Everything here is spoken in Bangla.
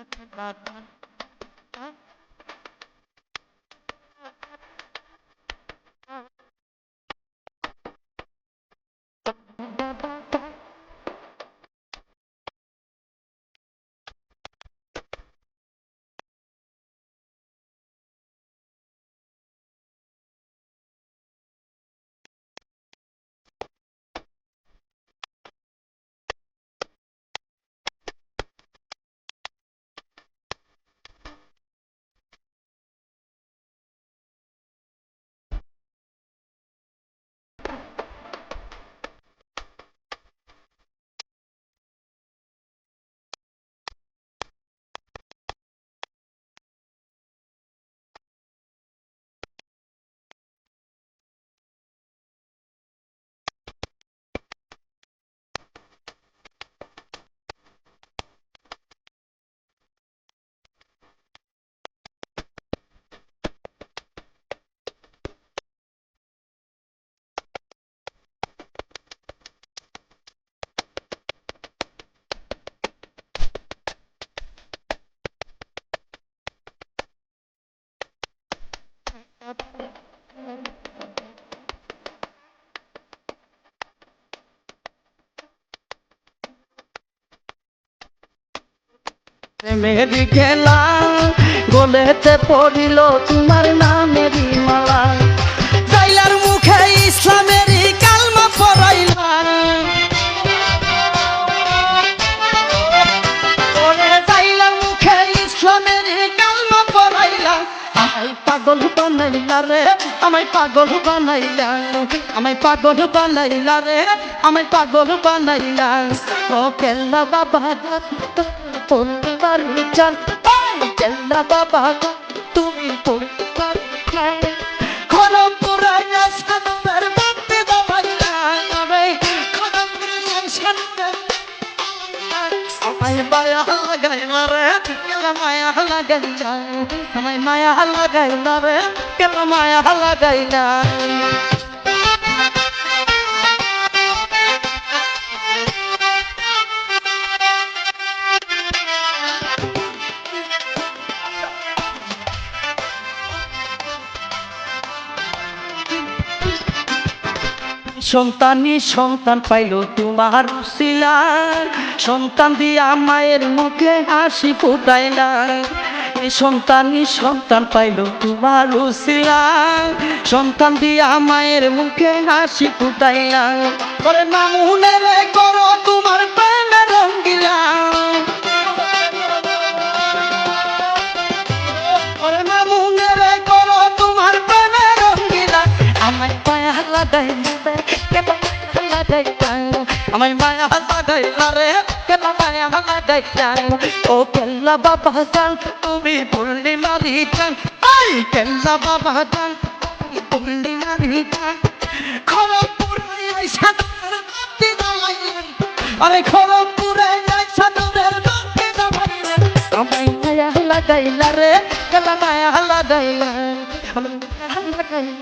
not not not মেহেদি খেলা গোলেতে পড়িল তোমার নামেরই মালা। জাইলার মুখে ইসলামেরই কালমা পড়াইলা পাগল বানাইলা রে, আমায় পাগল বানাইলা। আমায় পাগল বানাইলা রে, আমায় পাগল বানাইলা। ও কেল্লা বাবা পরিবার চান কেল্লা বাবা তুমি পরিবার খরম পুরাইয়া সানুবের বাপে দাবাইলা সানুবের আমায় মায়া লাগাইলা রে কেলা মায়া লাগাইলা আমায় মায়া লাগাইলা রে কেলা মায়া লাগাইলা সন্তানই সন্তান পাইল তোমার শিলার সন্তান দিয়া মায়ের মুখে হাসি ফুটাইলা সন্তানই সন্তান পাইল তোমার শিলা সন্তান দিয়া মায়ের মুখে হাসি ফুটাইলা করে মামুনে রে করো তোমার প্রেমের রঙ্গিলা রে কেন লাগাইলা আমায় মায়া লাগাইলা রে কেন মায়া লাগাইলা ও কেল্লা বাবা জান তুমি বললি মারি জান কেল্লা বাবা জান বললি মারি জান খড়গপুরে আইসা বাতি দামাইলেন আরে খড়গপুরে আইসা বাতি দামাইলেন আমায় মায়া লাগাইলা রে কেলা মায়া মায়া লাগাইলা